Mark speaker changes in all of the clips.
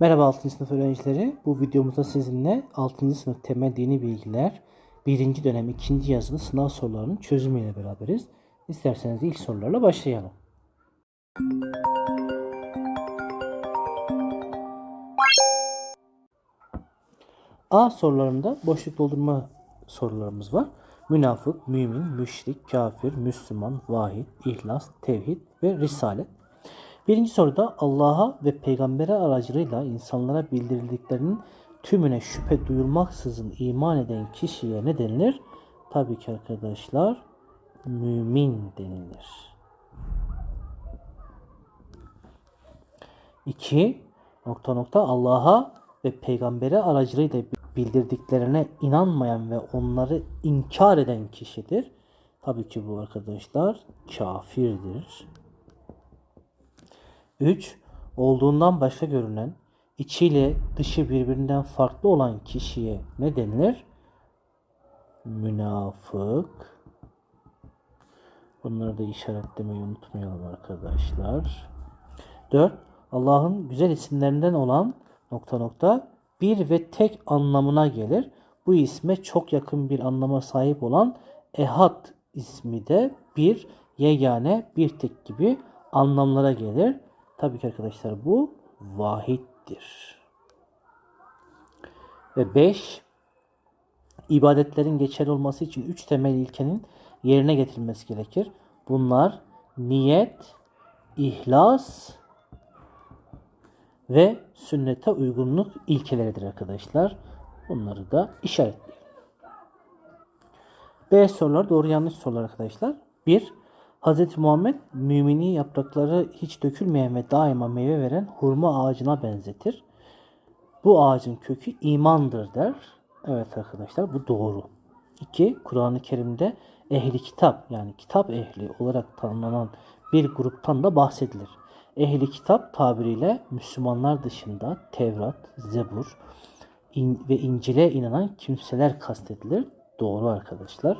Speaker 1: Merhaba 6. sınıf öğrencileri. Bu videomuzda sizinle 6. sınıf temel dini bilgiler 1. dönem 2. yazılı sınav sorularının çözümüyle beraberiz. İsterseniz ilk sorularla başlayalım. A sorularında boşluk doldurma sorularımız var. Münafık, mümin, müşrik, kafir, Müslüman, vahid, ihlas, tevhid ve risalet. Birinci soruda Allah'a ve peygambere aracılığıyla insanlara bildirildiklerinin tümüne şüphe duyulmaksızın iman eden kişiye ne denilir? Tabii ki arkadaşlar mümin denilir. 2. Nokta nokta Allah'a ve peygambere aracılığıyla bildirdiklerine inanmayan ve onları inkar eden kişidir. Tabii ki bu arkadaşlar kafirdir. 3. Olduğundan başka görünen, içiyle dışı birbirinden farklı olan kişiye ne denilir? Münafık. Bunları da işaretlemeyi unutmayalım arkadaşlar. 4. Allah'ın güzel isimlerinden olan nokta nokta bir ve tek anlamına gelir. Bu isme çok yakın bir anlama sahip olan Ehad ismi de bir, yegane, bir tek gibi anlamlara gelir. Tabii ki arkadaşlar bu vahittir. Ve 5 ibadetlerin geçerli olması için üç temel ilkenin yerine getirilmesi gerekir. Bunlar niyet, ihlas ve sünnete uygunluk ilkeleridir arkadaşlar. Bunları da işaretleyin. B sorular doğru yanlış sorular arkadaşlar. 1. Hz. Muhammed mümini yaprakları hiç dökülmeyen ve daima meyve veren hurma ağacına benzetir. Bu ağacın kökü imandır der. Evet arkadaşlar bu doğru. 2. Kur'an-ı Kerim'de ehli kitap yani kitap ehli olarak tanımlanan bir gruptan da bahsedilir. Ehli kitap tabiriyle Müslümanlar dışında Tevrat, Zebur in ve İncil'e inanan kimseler kastedilir. Doğru arkadaşlar.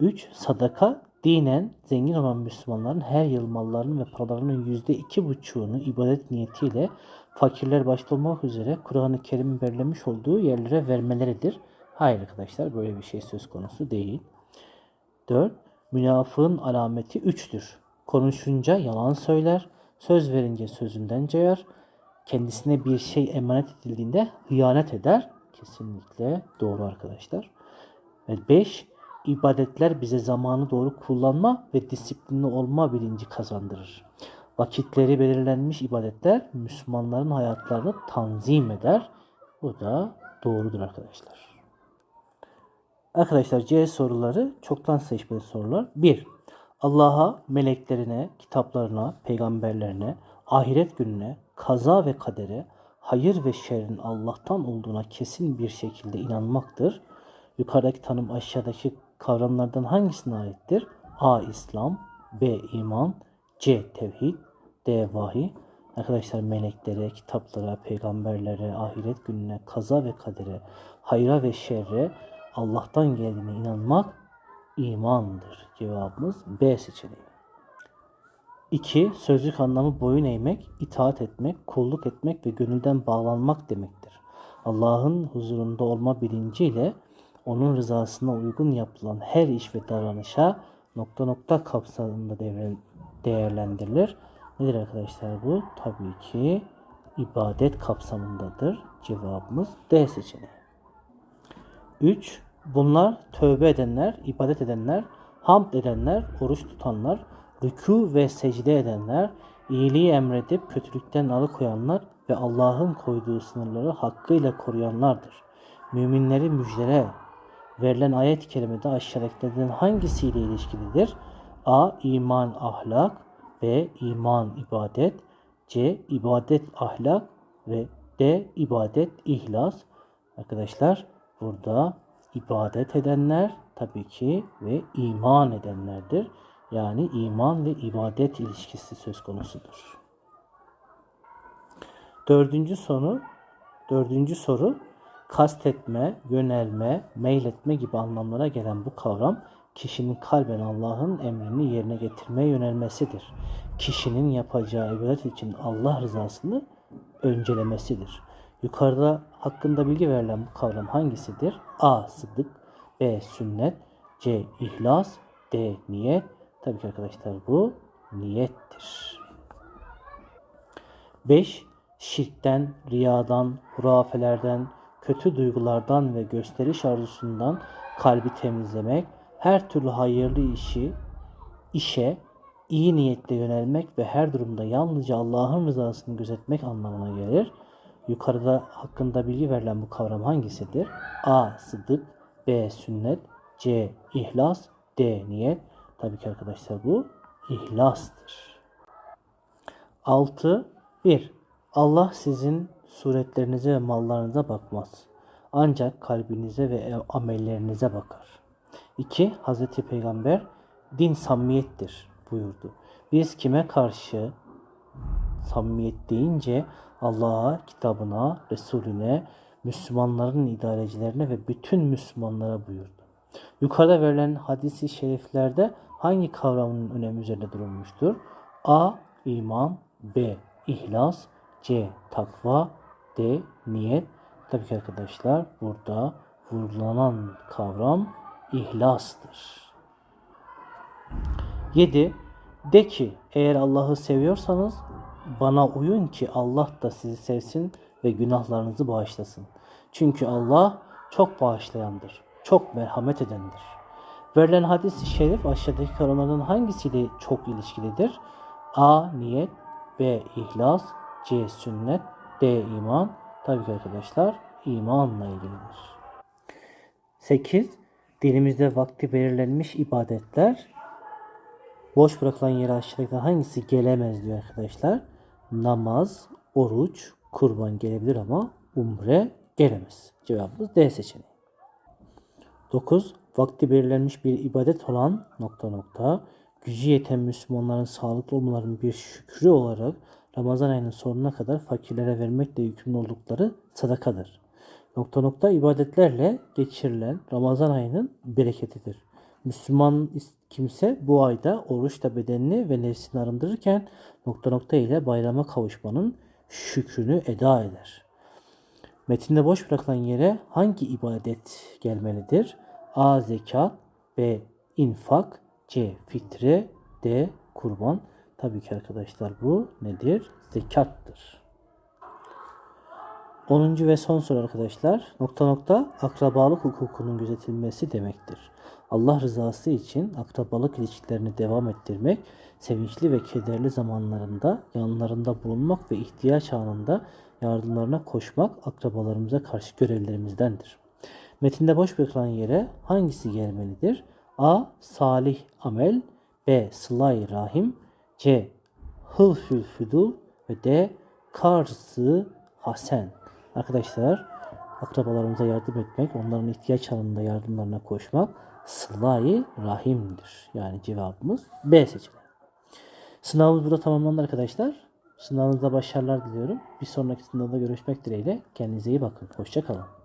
Speaker 1: 3. Sadaka dinen zengin olan Müslümanların her yıl mallarının ve paralarının yüzde iki buçuğunu ibadet niyetiyle fakirler başta olmak üzere Kur'an-ı Kerim'in belirlemiş olduğu yerlere vermeleridir. Hayır arkadaşlar böyle bir şey söz konusu değil. 4. Münafığın alameti 3'tür. Konuşunca yalan söyler, söz verince sözünden cayar, kendisine bir şey emanet edildiğinde hıyanet eder. Kesinlikle doğru arkadaşlar. Ve 5 ibadetler bize zamanı doğru kullanma ve disiplinli olma bilinci kazandırır. Vakitleri belirlenmiş ibadetler Müslümanların hayatlarını tanzim eder. Bu da doğrudur arkadaşlar. Arkadaşlar C soruları çoktan seçmeli sorular. 1. Allah'a, meleklerine, kitaplarına, peygamberlerine, ahiret gününe, kaza ve kadere, hayır ve şerrin Allah'tan olduğuna kesin bir şekilde inanmaktır. Yukarıdaki tanım aşağıdaki kavramlardan hangisine aittir? A. İslam B. iman C. Tevhid D. Vahiy Arkadaşlar meleklere, kitaplara, peygamberlere, ahiret gününe, kaza ve kadere, hayra ve şerre Allah'tan geldiğine inanmak imandır. Cevabımız B seçeneği. 2. Sözlük anlamı boyun eğmek, itaat etmek, kulluk etmek ve gönülden bağlanmak demektir. Allah'ın huzurunda olma bilinciyle onun rızasına uygun yapılan her iş ve davranışa nokta nokta kapsamında değerlendirilir. Nedir arkadaşlar bu? Tabii ki ibadet kapsamındadır. Cevabımız D seçeneği. 3. Bunlar tövbe edenler, ibadet edenler, hamd edenler, oruç tutanlar, rükû ve secde edenler, iyiliği emredip kötülükten alıkoyanlar ve Allah'ın koyduğu sınırları hakkıyla koruyanlardır. Müminleri müjdele verilen ayet-i kerimede aşağıdakilerden hangisiyle ilişkilidir? A. iman ahlak B. iman ibadet C. ibadet ahlak ve D. ibadet ihlas. Arkadaşlar burada ibadet edenler tabii ki ve iman edenlerdir. Yani iman ve ibadet ilişkisi söz konusudur. Dördüncü soru, dördüncü soru kastetme, yönelme, meyletme gibi anlamlara gelen bu kavram kişinin kalben Allah'ın emrini yerine getirmeye yönelmesidir. Kişinin yapacağı ibadet için Allah rızasını öncelemesidir. Yukarıda hakkında bilgi verilen bu kavram hangisidir? A. Sıddık B. Sünnet C. İhlas D. Niyet Tabii ki arkadaşlar bu niyettir. 5. Şirkten, riyadan, hurafelerden, kötü duygulardan ve gösteriş arzusundan kalbi temizlemek, her türlü hayırlı işi, işe iyi niyetle yönelmek ve her durumda yalnızca Allah'ın rızasını gözetmek anlamına gelir. Yukarıda hakkında bilgi verilen bu kavram hangisidir? A. Sıddık B. Sünnet C. İhlas D. Niyet Tabii ki arkadaşlar bu ihlastır. 6. 1. Allah sizin suretlerinize ve mallarınıza bakmaz. Ancak kalbinize ve amellerinize bakar. 2. Hz. Peygamber din samimiyettir buyurdu. Biz kime karşı samimiyet deyince Allah'a, kitabına, Resulüne, Müslümanların idarecilerine ve bütün Müslümanlara buyurdu. Yukarıda verilen hadisi şeriflerde hangi kavramın önemi üzerinde durulmuştur? A. iman B. ihlas C. Takva D. Niyet Tabii ki arkadaşlar burada vurgulanan kavram ihlastır. 7. De ki eğer Allah'ı seviyorsanız bana uyun ki Allah da sizi sevsin ve günahlarınızı bağışlasın. Çünkü Allah çok bağışlayandır, çok merhamet edendir. Verilen hadis-i şerif aşağıdaki kavramlardan hangisiyle çok ilişkilidir? A. Niyet B. İhlas C. Sünnet D. iman. Tabii ki arkadaşlar imanla ilgilidir. 8. Dinimizde vakti belirlenmiş ibadetler boş bırakılan yere aşağıdakilerden hangisi gelemez diyor arkadaşlar. Namaz, oruç, kurban gelebilir ama umre gelemez. Cevabımız D seçeneği. 9. Vakti belirlenmiş bir ibadet olan nokta nokta gücü yeten Müslümanların sağlıklı olmalarının bir şükrü olarak Ramazan ayının sonuna kadar fakirlere vermekle yükümlü oldukları sadakadır. Nokta nokta ibadetlerle geçirilen Ramazan ayının bereketidir. Müslüman kimse bu ayda oruçla bedenini ve nefsini arındırırken nokta nokta ile bayrama kavuşmanın şükrünü eda eder. Metinde boş bırakılan yere hangi ibadet gelmelidir? A. Zekat B. infak C. Fitre D. Kurban Tabii ki arkadaşlar bu nedir? Zekattır. 10. ve son soru arkadaşlar. Nokta nokta akrabalık hukukunun gözetilmesi demektir. Allah rızası için akrabalık ilişkilerini devam ettirmek, sevinçli ve kederli zamanlarında yanlarında bulunmak ve ihtiyaç anında yardımlarına koşmak akrabalarımıza karşı görevlerimizdendir. Metinde boş bırakılan yere hangisi gelmelidir? A. Salih amel B. Sıla-i rahim C. Hılfül füdul ve D. Karsı hasen. Arkadaşlar akrabalarımıza yardım etmek, onların ihtiyaç anında yardımlarına koşmak sıla-i rahimdir. Yani cevabımız B seçeneği. Sınavımız burada tamamlandı arkadaşlar. Sınavınızda başarılar diliyorum. Bir sonraki sınavda görüşmek dileğiyle. Kendinize iyi bakın. Hoşçakalın.